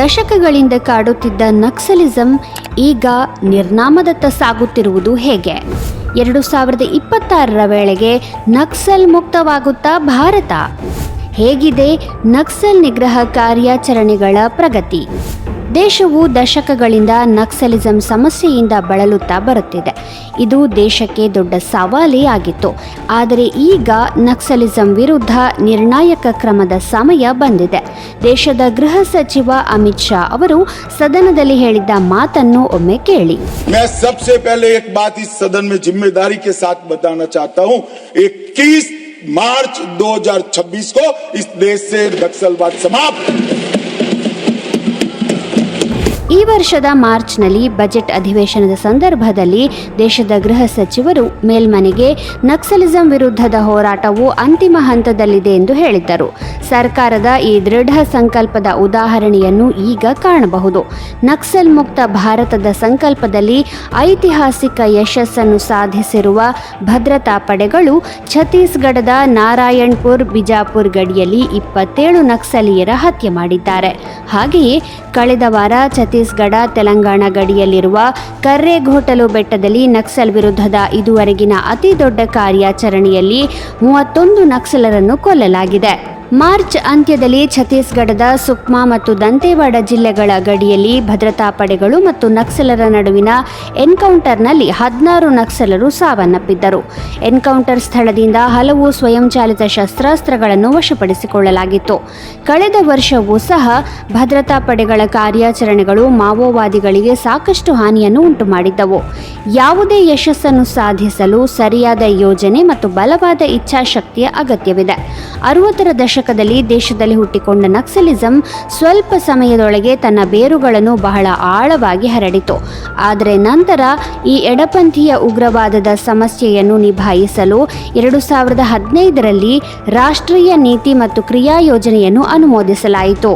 ದಶಕಗಳಿಂದ ಕಾಡುತ್ತಿದ್ದ ನಕ್ಸಲಿಸಂ ಈಗ ನಿರ್ನಾಮದತ್ತ ಸಾಗುತ್ತಿರುವುದು ಹೇಗೆ? ಎರಡು ಸಾವಿರದ ಇಪ್ಪತ್ತಾರರ ವೇಳೆಗೆ ನಕ್ಸಲ್ ಮುಕ್ತವಾಗುತ್ತಾ ಭಾರತ? ಹೇಗಿದೆ ನಕ್ಸಲ್ ನಿಗ್ರಹ ಕಾರ್ಯಾಚರಣೆಗಳ ಪ್ರಗತಿ? ದೇಶವು ದಶಕಗಳಿಂದ ನಕ್ಸಲಿಸಂ ಸಮಸ್ಯೆಯಿಂದ ಬಳಲುತ್ತಾ ಬರುತ್ತಿದೆ ಇದು ದೇಶಕ್ಕೆ ದೊಡ್ಡ ಸವಾಲೇ ಆಗಿತ್ತು ಆದರೆ ಈಗ ನಕ್ಸಲಿಸಂ ವಿರುದ್ಧ ನಿರ್ಣಾಯಕ ಕ್ರಮದ ಸಮಯ ಬಂದಿದೆ ದೇಶದ ಗೃಹ ಸಚಿವ ಅಮಿತ್ ಶಾ ಅವರು ಸದನದಲ್ಲಿ ಹೇಳಿದ್ದ ಮಾತನ್ನು ಒಮ್ಮೆ ಕೇಳಿ मैं सबसे पहले एक बात इस सदन में जिम्मेदारी के साथ बताना चाहता हूं 21 मार्च 2026 को इस देश से नक्सलवाद समाप्त ಈ ವರ್ಷದ ಮಾರ್ಚ್ನಲ್ಲಿ ಬಜೆಟ್ ಅಧಿವೇಶನದ ಸಂದರ್ಭದಲ್ಲಿ ದೇಶದ ಗೃಹ ಸಚಿವರು ಮೇಲ್ಮನೆಗೆ ನಕ್ಸಲಿಸಂ ವಿರುದ್ಧದ ಹೋರಾಟವು ಅಂತಿಮ ಹಂತದಲ್ಲಿದೆ ಎಂದು ಹೇಳಿದ್ದರು. ಸರ್ಕಾರದ ಈ ದೃಢ ಸಂಕಲ್ಪದ ಉದಾಹರಣೆಯನ್ನು ಈಗ ಕಾಣಬಹುದು. ನಕ್ಸಲ್ ಮುಕ್ತ ಭಾರತದ ಸಂಕಲ್ಪದಲ್ಲಿ ಐತಿಹಾಸಿಕ ಯಶಸ್ಸನ್ನು ಸಾಧಿಸಿರುವ ಭದ್ರತಾ ಪಡೆಗಳು ಛತ್ತೀಸ್ಗಢದ ನಾರಾಯಣ್ಪುರ್, ಬಿಜಾಪುರ್ ಗಡಿಯಲ್ಲಿ ಇಪ್ಪತ್ತೇಳು ನಕ್ಸಲೀಯರ ಹತ್ಯೆ ಮಾಡಿದ್ದಾರೆ. ಹಾಗೆಯೇ ಕಳೆದ ವಾರ ಛತ್ತೀಸ್ಗಢ, ತೆಲಂಗಾಣ ಗಡಿಯಲ್ಲಿರುವ ಕರ್ರೆಘೋಟಲು ಬೆಟ್ಟದಲ್ಲಿ ನಕ್ಸಲ್ ವಿರುದ್ಧದ ಇದುವರೆಗಿನ ಅತಿ ದೊಡ್ಡ ಕಾರ್ಯಾಚರಣೆಯಲ್ಲಿ ಮೂವತ್ತೊಂದು ನಕ್ಸಲರನ್ನು ಕೊಲ್ಲಲಾಗಿದೆ. ಮಾರ್ಚ್ ಅಂತ್ಯದಲ್ಲಿ ಛತ್ತೀಸ್ಗಢದ ಸುಕ್ಮಾ ಮತ್ತು ದಂತೇವಾಡ ಜಿಲ್ಲೆಗಳ ಗಡಿಯಲ್ಲಿ ಭದ್ರತಾ ಪಡೆಗಳು ಮತ್ತು ನಕ್ಸಲರ ನಡುವಿನ ಎನ್ಕೌಂಟರ್ನಲ್ಲಿ ಹದಿನಾರು ನಕ್ಸಲರು ಸಾವನ್ನಪ್ಪಿದ್ದರು. ಎನ್ಕೌಂಟರ್ ಸ್ಥಳದಿಂದ ಹಲವು ಸ್ವಯಂಚಾಲಿತ ಶಸ್ತ್ರಾಸ್ತ್ರಗಳನ್ನು ವಶಪಡಿಸಿಕೊಳ್ಳಲಾಗಿತ್ತು. ಕಳೆದ ವರ್ಷವೂ ಸಹ ಭದ್ರತಾ ಪಡೆಗಳ ಕಾರ್ಯಾಚರಣೆಗಳು ಮಾವೋವಾದಿಗಳಿಗೆ ಸಾಕಷ್ಟು ಹಾನಿಯನ್ನು ಉಂಟುಮಾಡಿದ್ದವು. ಯಾವುದೇ ಯಶಸ್ಸನ್ನು ಸಾಧಿಸಲು ಸರಿಯಾದ ಯೋಜನೆ ಮತ್ತು ಬಲವಾದ ಇಚ್ಛಾಶಕ್ತಿಯ ಅಗತ್ಯವಿದೆ. ಅರವತ್ತರ ದಶಕದಲ್ಲಿ ದೇಶದಲ್ಲಿ ಹುಟ್ಟಿಕೊಂಡ ನಕ್ಸಲಿಸಂ ಸ್ವಲ್ಪ ಸಮಯದೊಳಗೆ ತನ್ನ ಬೇರುಗಳನ್ನು ಬಹಳ ಆಳವಾಗಿ ಹರಡಿತು. ಆದರೆ ನಂತರ ಈ ಎಡಪಂಥೀಯ ಉಗ್ರವಾದದ ಸಮಸ್ಯೆಯನ್ನು ನಿಭಾಯಿಸಲು ಎರಡು ಸಾವಿರದ ಹದಿನೈದರಲ್ಲಿ ರಾಷ್ಟ್ರೀಯ ನೀತಿ ಮತ್ತು ಕ್ರಿಯಾ ಯೋಜನೆಯನ್ನು ಅನುಮೋದಿಸಲಾಯಿತು.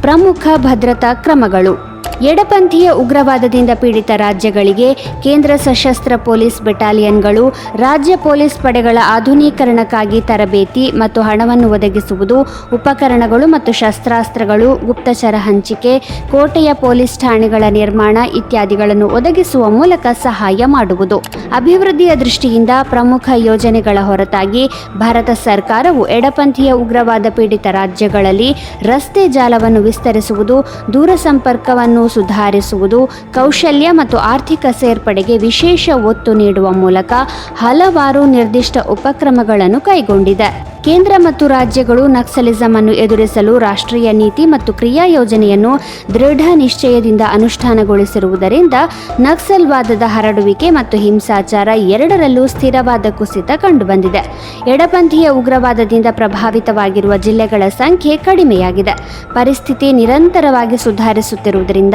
ಪ್ರಮುಖ ಭದ್ರತಾ ಕ್ರಮಗಳು. ಎಡಪಂಥೀಯ ಉಗ್ರವಾದದಿಂದ ಪೀಡಿತ ರಾಜ್ಯಗಳಿಗೆ ಕೇಂದ್ರ ಸಶಸ್ತ್ರ ಪೊಲೀಸ್ ಬೆಟಾಲಿಯನ್ಗಳು, ರಾಜ್ಯ ಪೊಲೀಸ್ ಪಡೆಗಳ ಆಧುನೀಕರಣಕ್ಕಾಗಿ ತರಬೇತಿ ಮತ್ತು ಹಣವನ್ನು ಒದಗಿಸುವುದು, ಉಪಕರಣಗಳು ಮತ್ತು ಶಸ್ತ್ರಾಸ್ತ್ರಗಳು, ಗುಪ್ತಚರ ಹಂಚಿಕೆ, ಕೋಟೆಯ ಪೊಲೀಸ್ ಠಾಣೆಗಳ ನಿರ್ಮಾಣ ಇತ್ಯಾದಿಗಳನ್ನು ಒದಗಿಸುವ ಮೂಲಕ ಸಹಾಯ ಮಾಡುವುದು. ಅಭಿವೃದ್ಧಿಯ ದೃಷ್ಟಿಯಿಂದ ಪ್ರಮುಖ ಯೋಜನೆಗಳ ಹೊರತಾಗಿ ಭಾರತ ಸರ್ಕಾರವು ಎಡಪಂಥೀಯ ಉಗ್ರವಾದ ಪೀಡಿತ ರಾಜ್ಯಗಳಲ್ಲಿ ರಸ್ತೆ ಜಾಲವನ್ನು ವಿಸ್ತರಿಸುವುದು ದೂರ ಸಂಪರ್ಕವನ್ನು ಸುಧಾರಿಸುವುದು ಕೌಶಲ್ಯ ಮತ್ತು ಆರ್ಥಿಕ ಸೇರ್ಪಡೆಗೆ ವಿಶೇಷ ಒತ್ತು ನೀಡುವ ಮೂಲಕ ಹಲವಾರು ನಿರ್ದಿಷ್ಟ ಉಪಕ್ರಮಗಳನ್ನು ಕೈಗೊಂಡಿದೆ. ಕೇಂದ್ರ ಮತ್ತು ರಾಜ್ಯಗಳು ನಕ್ಸಲಿಸಂ ಅನ್ನು ಎದುರಿಸಲು ರಾಷ್ಟ್ರೀಯ ನೀತಿ ಮತ್ತು ಕ್ರಿಯಾ ಯೋಜನೆಯನ್ನು ದೃಢ ನಿಶ್ಚಯದಿಂದ ಅನುಷ್ಠಾನಗೊಳಿಸಿರುವುದರಿಂದ ನಕ್ಸಲ್ವಾದದ ಹರಡುವಿಕೆ ಮತ್ತು ಹಿಂಸಾಚಾರ ಎರಡರಲ್ಲೂ ಸ್ಥಿರವಾದ ಕುಸಿತ ಕಂಡುಬಂದಿದೆ. ಎಡಪಂಥೀಯ ಉಗ್ರವಾದದಿಂದ ಪ್ರಭಾವಿತವಾಗಿರುವ ಜಿಲ್ಲೆಗಳ ಸಂಖ್ಯೆ ಕಡಿಮೆಯಾಗಿದೆ. ಪರಿಸ್ಥಿತಿ ನಿರಂತರವಾಗಿ ಸುಧಾರಿಸುತ್ತಿರುವುದರಿಂದ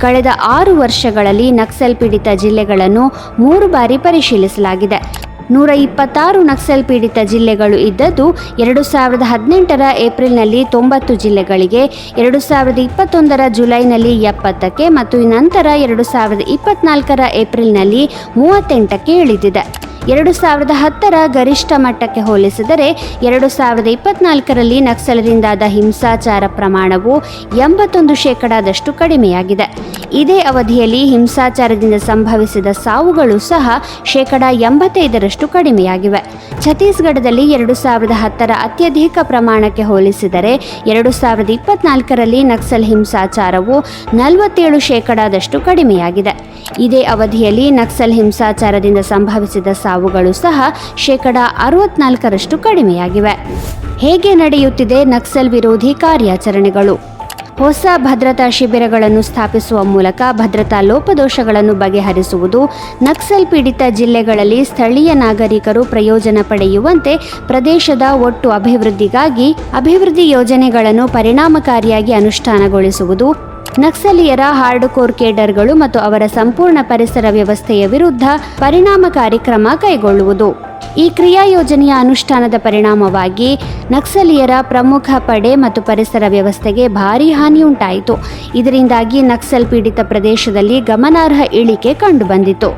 ಕಳೆದ ಆರು ವರ್ಷಗಳಲ್ಲಿ ನಕ್ಸಲ್ ಪೀಡಿತ ಜಿಲ್ಲೆಗಳನ್ನು ಮೂರು ಬಾರಿ ಪರಿಶೀಲಿಸಲಾಗಿದೆ. ನೂರ ಇಪ್ಪತ್ತಾರು ನಕ್ಸಲ್ ಪೀಡಿತ ಜಿಲ್ಲೆಗಳು ಇದ್ದದ್ದು ಎರಡು ಸಾವಿರದ ಹದಿನೆಂಟರ ಏಪ್ರಿಲ್ನಲ್ಲಿ ತೊಂಬತ್ತು ಜಿಲ್ಲೆಗಳಿಗೆ, ಎರಡು ಸಾವಿರದ ಇಪ್ಪತ್ತೊಂದರ ಜುಲೈನಲ್ಲಿ ಎಪ್ಪತ್ತಕ್ಕೆ ಮತ್ತು ನಂತರ ಎರಡು ಸಾವಿರದ ಇಪ್ಪತ್ನಾಲ್ಕರ ಏಪ್ರಿಲ್ನಲ್ಲಿ ಮೂವತ್ತೆಂಟಕ್ಕೆ ಇಳಿದಿದೆ. ಎರಡು ಸಾವಿರದ ಹತ್ತರ ಗರಿಷ್ಠ ಮಟ್ಟಕ್ಕೆ ಹೋಲಿಸಿದರೆ ಎರಡು ಸಾವಿರದ ಇಪ್ಪತ್ನಾಲ್ಕರಲ್ಲಿ ನಕ್ಸಲರಿಂದಾದ ಹಿಂಸಾಚಾರ ಪ್ರಮಾಣವು ಎಂಬತ್ತೊಂದು ಶೇಕಡಾದಷ್ಟು ಕಡಿಮೆಯಾಗಿದೆ. ಇದೇ ಅವಧಿಯಲ್ಲಿ ಹಿಂಸಾಚಾರದಿಂದ ಸಂಭವಿಸಿದ ಸಾವುಗಳು ಸಹ ಶೇಕಡ ಎಂಬತ್ತೈದರಷ್ಟು ಕಡಿಮೆಯಾಗಿವೆ. ಛತ್ತೀಸ್ಗಢದಲ್ಲಿ ಎರಡು ಸಾವಿರದ ಹತ್ತರ ಅತ್ಯಧಿಕ ಪ್ರಮಾಣಕ್ಕೆ ಹೋಲಿಸಿದರೆ ಎರಡು ಸಾವಿರದ ಇಪ್ಪತ್ನಾಲ್ಕರಲ್ಲಿ ನಕ್ಸಲ್ ಹಿಂಸಾಚಾರವು ನಲವತ್ತೇಳು ಶೇಕಡಾದಷ್ಟು ಕಡಿಮೆಯಾಗಿದೆ. ಇದೇ ಅವಧಿಯಲ್ಲಿ ನಕ್ಸಲ್ ಹಿಂಸಾಚಾರದಿಂದ ಸಂಭವಿಸಿದ ಸಾವುಗಳು ಸಹ ಶೇಕಡ ಅರವತ್ನಾಲ್ಕರಷ್ಟು ಕಡಿಮೆಯಾಗಿವೆ. ಹೇಗೆ ನಡೆಯುತ್ತಿದೆ ನಕ್ಸಲ್ ವಿರೋಧಿ ಕಾರ್ಯಾಚರಣೆಗಳು? ಹೊಸ ಭದ್ರತಾ ಶಿಬಿರಗಳನ್ನು ಸ್ಥಾಪಿಸುವ ಮೂಲಕ ಭದ್ರತಾ ಲೋಪದೋಷಗಳನ್ನು ಬಗೆಹರಿಸುವುದು, ನಕ್ಸಲ್ ಪೀಡಿತ ಜಿಲ್ಲೆಗಳಲ್ಲಿ ಸ್ಥಳೀಯ ನಾಗರಿಕರು ಪ್ರಯೋಜನ ಪಡೆಯುವಂತೆ ಪ್ರದೇಶದ ಒಟ್ಟು ಅಭಿವೃದ್ಧಿಗಾಗಿ ಅಭಿವೃದ್ಧಿ ಯೋಜನೆಗಳನ್ನು ಪರಿಣಾಮಕಾರಿಯಾಗಿ ಅನುಷ್ಠಾನಗೊಳಿಸುವುದು, ನಕ್ಸಲೀಯರ ಹಾರ್ಡ್ ಕೋರ್ ಕೇಡರ್ಗಳು ಮತ್ತು ಅವರ ಸಂಪೂರ್ಣ ಪರಿಸರ ವ್ಯವಸ್ಥೆಯ ವಿರುದ್ಧ ಪರಿಣಾಮಕಾರಿ ಕ್ರಮ ಕೈಗೊಳ್ಳುವುದು. ಈ ಕ್ರಿಯಾ ಯೋಜನೆಯ ಅನುಷ್ಠಾನದ ಪರಿಣಾಮವಾಗಿ ನಕ್ಸಲೀಯರ ಪ್ರಮುಖ ಪಡೆ ಮತ್ತು ಪರಿಸರ ವ್ಯವಸ್ಥೆಗೆ ಭಾರೀ ಹಾನಿಯುಂಟಾಯಿತು. ಇದರಿಂದಾಗಿ ನಕ್ಸಲ್ ಪೀಡಿತ ಪ್ರದೇಶದಲ್ಲಿ ಗಮನಾರ್ಹ ಇಳಿಕೆ ಕಂಡುಬಂದಿತು.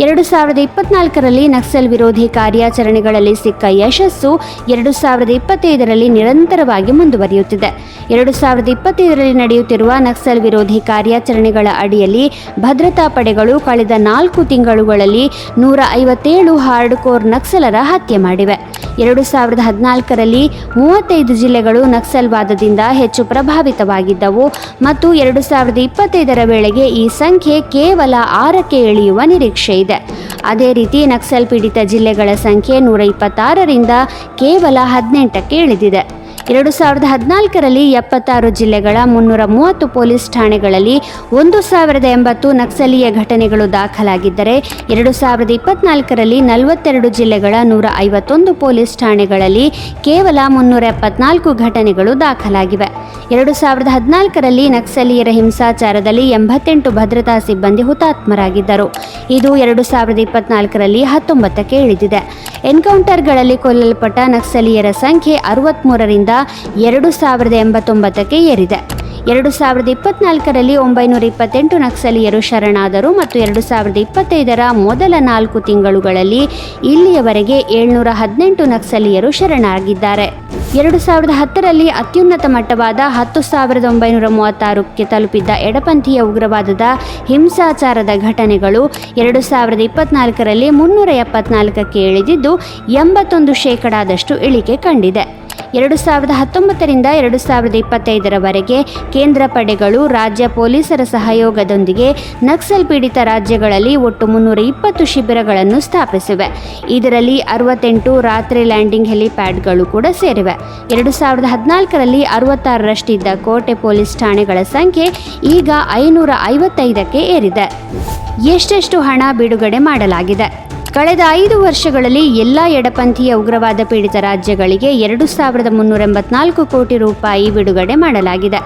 ಎರಡು ಸಾವಿರದ ಇಪ್ಪತ್ನಾಲ್ಕರಲ್ಲಿ ನಕ್ಸಲ್ ವಿರೋಧಿ ಕಾರ್ಯಾಚರಣೆಗಳಲ್ಲಿ ಸಿಕ್ಕ ಯಶಸ್ಸು ಎರಡು ಸಾವಿರದ ಇಪ್ಪತ್ತೈದರಲ್ಲಿ ನಿರಂತರವಾಗಿ ಮುಂದುವರಿಯುತ್ತಿದೆ. ಎರಡು ಸಾವಿರದ ಇಪ್ಪತ್ತೈದರಲ್ಲಿ ನಡೆಯುತ್ತಿರುವ ನಕ್ಸಲ್ ವಿರೋಧಿ ಕಾರ್ಯಾಚರಣೆಗಳ ಅಡಿಯಲ್ಲಿ ಭದ್ರತಾ ಪಡೆಗಳು ಕಳೆದ ನಾಲ್ಕು ತಿಂಗಳುಗಳಲ್ಲಿ ನೂರ ಐವತ್ತೇಳು ಹಾರ್ಡ್ ಕೋರ್ ನಕ್ಸಲರ ಹತ್ಯೆ ಮಾಡಿವೆ. ಎರಡು ಸಾವಿರದ ಹದಿನಾಲ್ಕರಲ್ಲಿ ಮೂವತ್ತೈದು ಜಿಲ್ಲೆಗಳು ನಕ್ಸಲ್ವಾದದಿಂದ ಹೆಚ್ಚು ಪ್ರಭಾವಿತವಾಗಿದ್ದವು ಮತ್ತು ಎರಡು ಸಾವಿರದ ಇಪ್ಪತ್ತೈದರ ವೇಳೆಗೆ ಈ ಸಂಖ್ಯೆ ಕೇವಲ ಆರಕ್ಕೆ ಇಳಿಯುವ ನಿರೀಕ್ಷೆ ಇದೆ. ಅದೇ ರೀತಿ ನಕ್ಸಲ್ ಪೀಡಿತ ಜಿಲ್ಲೆಗಳ ಸಂಖ್ಯೆ ನೂರ ಇಪ್ಪತ್ತಾರರಿಂದ ಕೇವಲ ಹದಿನೆಂಟಕ್ಕೆ ಇಳಿದಿದೆ. ಎರಡು ಸಾವಿರದ ಹದಿನಾಲ್ಕರಲ್ಲಿ ಎಪ್ಪತ್ತಾರು ಜಿಲ್ಲೆಗಳ ಮುನ್ನೂರ ಮೂವತ್ತು ಪೊಲೀಸ್ ಠಾಣೆಗಳಲ್ಲಿ ಒಂದು ಸಾವಿರದ ಎಂಬತ್ತು ನಕ್ಸಲೀಯ ಘಟನೆಗಳು ದಾಖಲಾಗಿದ್ದರೆ ಎರಡು ಸಾವಿರದ ಇಪ್ಪತ್ನಾಲ್ಕರಲ್ಲಿ ನಲವತ್ತೆರಡು ಜಿಲ್ಲೆಗಳ ನೂರ ಐವತ್ತೊಂದು ಪೊಲೀಸ್ ಠಾಣೆಗಳಲ್ಲಿ ಕೇವಲ ಮುನ್ನೂರ ಎಪ್ಪತ್ನಾಲ್ಕು ಘಟನೆಗಳು ದಾಖಲಾಗಿವೆ. ಎರಡು ಸಾವಿರದ ಹದಿನಾಲ್ಕರಲ್ಲಿ ನಕ್ಸಲೀಯರ ಹಿಂಸಾಚಾರದಲ್ಲಿ ಎಂಬತ್ತೆಂಟು ಭದ್ರತಾ ಸಿಬ್ಬಂದಿ ಹುತಾತ್ಮರಾಗಿದ್ದರು. ಇದು ಎರಡು ಸಾವಿರದ ಇಪ್ಪತ್ನಾಲ್ಕರಲ್ಲಿ ಹತ್ತೊಂಬತ್ತಕ್ಕೆ ಇಳಿದಿದೆ. ಎನ್ಕೌಂಟರ್ಗಳಲ್ಲಿ ಕೊಲ್ಲಲ್ಪಟ್ಟ ನಕ್ಸಲೀಯರ ಸಂಖ್ಯೆ ಅರವತ್ತ್ಮೂರರಿಂದ ಎರಡು ಸಾವಿರದ ಎಂಬತ್ತೊಂಬತ್ತಕ್ಕೆ ಏರಿದೆ. ಎರಡು ಸಾವಿರದ ಇಪ್ಪತ್ನಾಲ್ಕರಲ್ಲಿ ಒಂಬೈನೂರ ಇಪ್ಪತ್ತೆಂಟು ನಕ್ಸಲೀಯರು ಶರಣಾದರು ಮತ್ತು ಎರಡು ಸಾವಿರದ ಇಪ್ಪತ್ತೈದರ ಮೊದಲ ನಾಲ್ಕು ತಿಂಗಳುಗಳಲ್ಲಿ ಇಲ್ಲಿಯವರೆಗೆ ಏಳ್ನೂರ ಹದಿನೆಂಟು ನಕ್ಸಲೀಯರು ಶರಣಾಗಿದ್ದಾರೆ. ಎರಡು ಸಾವಿರದ ಹತ್ತರಲ್ಲಿ ಅತ್ಯುನ್ನತ ಮಟ್ಟವಾದ ಹತ್ತು ಸಾವಿರದ ಒಂಬೈನೂರ ಮೂವತ್ತಾರಕ್ಕೆ ತಲುಪಿದ್ದ ಎಡಪಂಥೀಯ ಉಗ್ರವಾದದ ಹಿಂಸಾಚಾರದ ಘಟನೆಗಳು ಎರಡು ಸಾವಿರದ ಇಪ್ಪತ್ನಾಲ್ಕರಲ್ಲಿ ಮುನ್ನೂರ ಎಪ್ಪತ್ನಾಲ್ಕಕ್ಕೆ ಇಳಿದಿದ್ದು ಎಂಬತ್ತೊಂದು ಶೇಕಡಾದಷ್ಟು ಇಳಿಕೆ ಕಂಡಿದೆ. ಎರಡು ಸಾವಿರದ ಹತ್ತೊಂಬತ್ತರಿಂದ ಎರಡು ಸಾವಿರದ ಇಪ್ಪತ್ತೈದರವರೆಗೆ ಕೇಂದ್ರ ಪಡೆಗಳು, ರಾಜ್ಯ ಪೊಲೀಸರ ಸಹಯೋಗದೊಂದಿಗೆ ನಕ್ಸಲ್ ಪೀಡಿತ ರಾಜ್ಯಗಳಲ್ಲಿ ಒಟ್ಟು ಮುನ್ನೂರ ಇಪ್ಪತ್ತು ಶಿಬಿರಗಳನ್ನು ಸ್ಥಾಪಿಸಿವೆ. ಇದರಲ್ಲಿ ಅರವತ್ತೆಂಟು ರಾತ್ರಿ ಲ್ಯಾಂಡಿಂಗ್ ಹೆಲಿಪ್ಯಾಡ್ಗಳು ಕೂಡ ಸೇರಿವೆ. ಎರಡು ಸಾವಿರದ ಹದಿನಾಲ್ಕರಲ್ಲಿ ಅರವತ್ತಾರರಷ್ಟಿದ್ದ ಕೋಟೆ ಪೊಲೀಸ್ ಠಾಣೆಗಳ ಸಂಖ್ಯೆ ಈಗ ಐನೂರ ಐವತ್ತೈದಕ್ಕೆ ಏರಿದೆ. ಎಷ್ಟೆಷ್ಟು ಹಣ ಬಿಡುಗಡೆ ಮಾಡಲಾಗಿದೆ? ಕಳೆದ ಐದು ವರ್ಷಗಳಲ್ಲಿ ಎಲ್ಲ ಎಡಪಂಥೀಯ ಉಗ್ರವಾದ ಪೀಡಿತ ರಾಜ್ಯಗಳಿಗೆ ಎರಡು ಸಾವಿರದ ಮುನ್ನೂರ ಎಂಬತ್ನಾಲ್ಕು ಕೋಟಿ ರೂಪಾಯಿ ಬಿಡುಗಡೆ ಮಾಡಲಾಗಿದೆ.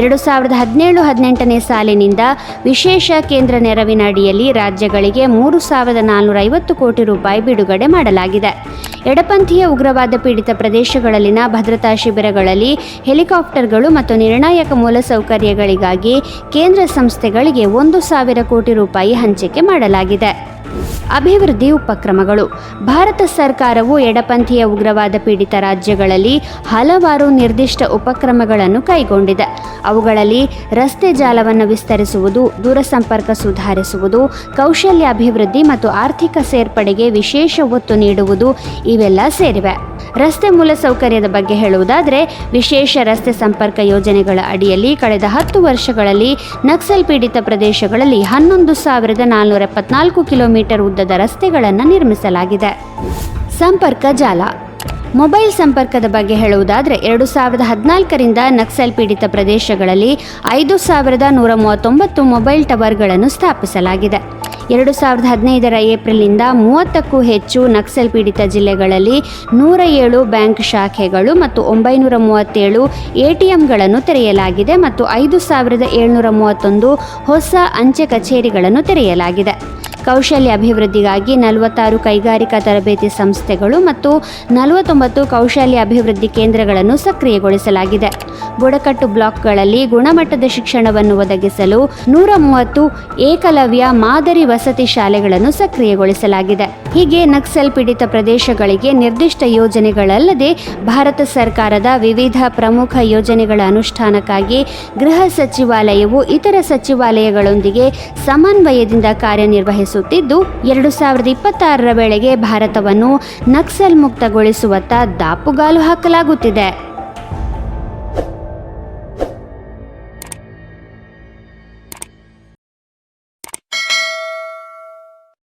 ಎರಡು ಸಾವಿರದ ಹದಿನೇಳು ಹದಿನೆಂಟನೇ ಸಾಲಿನಿಂದ ವಿಶೇಷ ಕೇಂದ್ರ ನೆರವಿನ ಅಡಿಯಲ್ಲಿ ರಾಜ್ಯಗಳಿಗೆ ಮೂರು ಸಾವಿರದ ನಾನ್ನೂರ ಐವತ್ತು ಕೋಟಿ ರೂಪಾಯಿ ಬಿಡುಗಡೆ ಮಾಡಲಾಗಿದೆ. ಎಡಪಂಥೀಯ ಉಗ್ರವಾದ ಪೀಡಿತ ಪ್ರದೇಶಗಳಲ್ಲಿನ ಭದ್ರತಾ ಶಿಬಿರಗಳಲ್ಲಿ ಹೆಲಿಕಾಪ್ಟರ್ಗಳು ಮತ್ತು ನಿರ್ಣಾಯಕ ಮೂಲಸೌಕರ್ಯಗಳಿಗಾಗಿ ಕೇಂದ್ರ ಸಂಸ್ಥೆಗಳಿಗೆ ಒಂದು ಸಾವಿರ ಕೋಟಿ ರೂಪಾಯಿ ಹಂಚಿಕೆ ಮಾಡಲಾಗಿದೆ. ಅಭಿವೃದ್ಧಿ ಉಪಕ್ರಮಗಳು. ಭಾರತ ಸರ್ಕಾರವು ಎಡಪಂಥೀಯ ಉಗ್ರವಾದ ಪೀಡಿತ ರಾಜ್ಯಗಳಲ್ಲಿ ಹಲವಾರು ನಿರ್ದಿಷ್ಟ ಉಪಕ್ರಮಗಳನ್ನು ಕೈಗೊಂಡಿದೆ. ಅವುಗಳಲ್ಲಿ ರಸ್ತೆ ಜಾಲವನ್ನು ವಿಸ್ತರಿಸುವುದು ದೂರಸಂಪರ್ಕ ಸುಧಾರಿಸುವುದು, ಕೌಶಲ್ಯ ಅಭಿವೃದ್ಧಿ ಮತ್ತು ಆರ್ಥಿಕ ಸೇರ್ಪಡೆಗೆ ವಿಶೇಷ ಒತ್ತು ನೀಡುವುದು ಇವೆಲ್ಲ ಸೇರಿವೆ. ರಸ್ತೆ ಮೂಲಸೌಕರ್ಯದ ಬಗ್ಗೆ ಹೇಳುವುದಾದರೆ, ವಿಶೇಷ ರಸ್ತೆ ಸಂಪರ್ಕ ಯೋಜನೆಗಳ ಅಡಿಯಲ್ಲಿ ಕಳೆದ ಹತ್ತು ವರ್ಷಗಳಲ್ಲಿ ನಕ್ಸಲ್ ಪೀಡಿತ ಪ್ರದೇಶಗಳಲ್ಲಿ ಹನ್ನೊಂದು ಸಾವಿರದ ನಾನ್ನೂರ ಎಪ್ಪತ್ನಾಲ್ಕು ಕಿಲೋಮೀಟರ್ ಉದ್ದದ ರಸ್ತೆಗಳನ್ನು ನಿರ್ಮಿಸಲಾಗಿದೆ. ಸಂಪರ್ಕ ಜಾಲ. ಮೊಬೈಲ್ ಸಂಪರ್ಕದ ಬಗ್ಗೆ ಹೇಳುವುದಾದರೆ, ಎರಡು ಸಾವಿರದ ಹದಿನಾಲ್ಕರಿಂದ ನಕ್ಸಲ್ ಪೀಡಿತ ಪ್ರದೇಶಗಳಲ್ಲಿ ಐದು ಸಾವಿರದ ನೂರ ಮೂವತ್ತೊಂಬತ್ತು ಮೊಬೈಲ್ ಟವರ್ಗಳನ್ನು ಸ್ಥಾಪಿಸಲಾಗಿದೆ. ಎರಡು ಸಾವಿರದ ಹದಿನೈದರ ಏಪ್ರಿಲ್ನಿಂದ ಮೂವತ್ತಕ್ಕೂ ಹೆಚ್ಚು ನಕ್ಸಲ್ ಪೀಡಿತ ಜಿಲ್ಲೆಗಳಲ್ಲಿ ನೂರ ಏಳು ಬ್ಯಾಂಕ್ ಶಾಖೆಗಳು ಮತ್ತು ಒಂಬೈನೂರ ಮೂವತ್ತೇಳು ಎಟಿಎಂಗಳನ್ನು ತೆರೆಯಲಾಗಿದೆ ಮತ್ತು ಐದು ಸಾವಿರದ ಏಳ್ನೂರ ಮೂವತ್ತೊಂದು ಹೊಸ ಅಂಚೆ ಕಚೇರಿಗಳನ್ನು ತೆರೆಯಲಾಗಿದೆ. ಕೌಶಲ್ಯ ಅಭಿವೃದ್ಧಿಗಾಗಿ ನಲವತ್ತಾರು ಕೈಗಾರಿಕಾ ತರಬೇತಿ ಸಂಸ್ಥೆಗಳು ಮತ್ತು ನಲವತ್ತೊಂಬತ್ತು ಕೌಶಲ್ಯ ಅಭಿವೃದ್ಧಿ ಕೇಂದ್ರಗಳನ್ನು ಸಕ್ರಿಯಗೊಳಿಸಲಾಗಿದೆ. ಬುಡಕಟ್ಟು ಬ್ಲಾಕ್ಗಳಲ್ಲಿ ಗುಣಮಟ್ಟದ ಶಿಕ್ಷಣವನ್ನು ಒದಗಿಸಲು ನೂರ ಮೂವತ್ತು ಏಕಲವ್ಯ ಮಾದರಿ ವಸತಿ ಶಾಲೆಗಳನ್ನು ಸಕ್ರಿಯಗೊಳಿಸಲಾಗಿದೆ. ಹೀಗೆ ನಕ್ಸಲ್ ಪೀಡಿತ ಪ್ರದೇಶಗಳಿಗೆ ನಿರ್ದಿಷ್ಟ ಯೋಜನೆಗಳಲ್ಲದೆ ಭಾರತ ಸರ್ಕಾರದ ವಿವಿಧ ಪ್ರಮುಖ ಯೋಜನೆಗಳ ಅನುಷ್ಠಾನಕ್ಕಾಗಿ ಗೃಹ ಸಚಿವಾಲಯವು ಇತರ ಸಚಿವಾಲಯಗಳೊಂದಿಗೆ ಸಮನ್ವಯದಿಂದ ಕಾರ್ಯನಿರ್ವಹಿಸುತ್ತಿದ್ದು ಎರಡು ಸಾವಿರದ ಇಪ್ಪತ್ತಾರರ ವೇಳೆಗೆ ಭಾರತವನ್ನು ನಕ್ಸಲ್ ಮುಕ್ತಗೊಳಿಸುವತ್ತ ದಾಪುಗಾಲು ಹಾಕಲಾಗುತ್ತಿದೆ.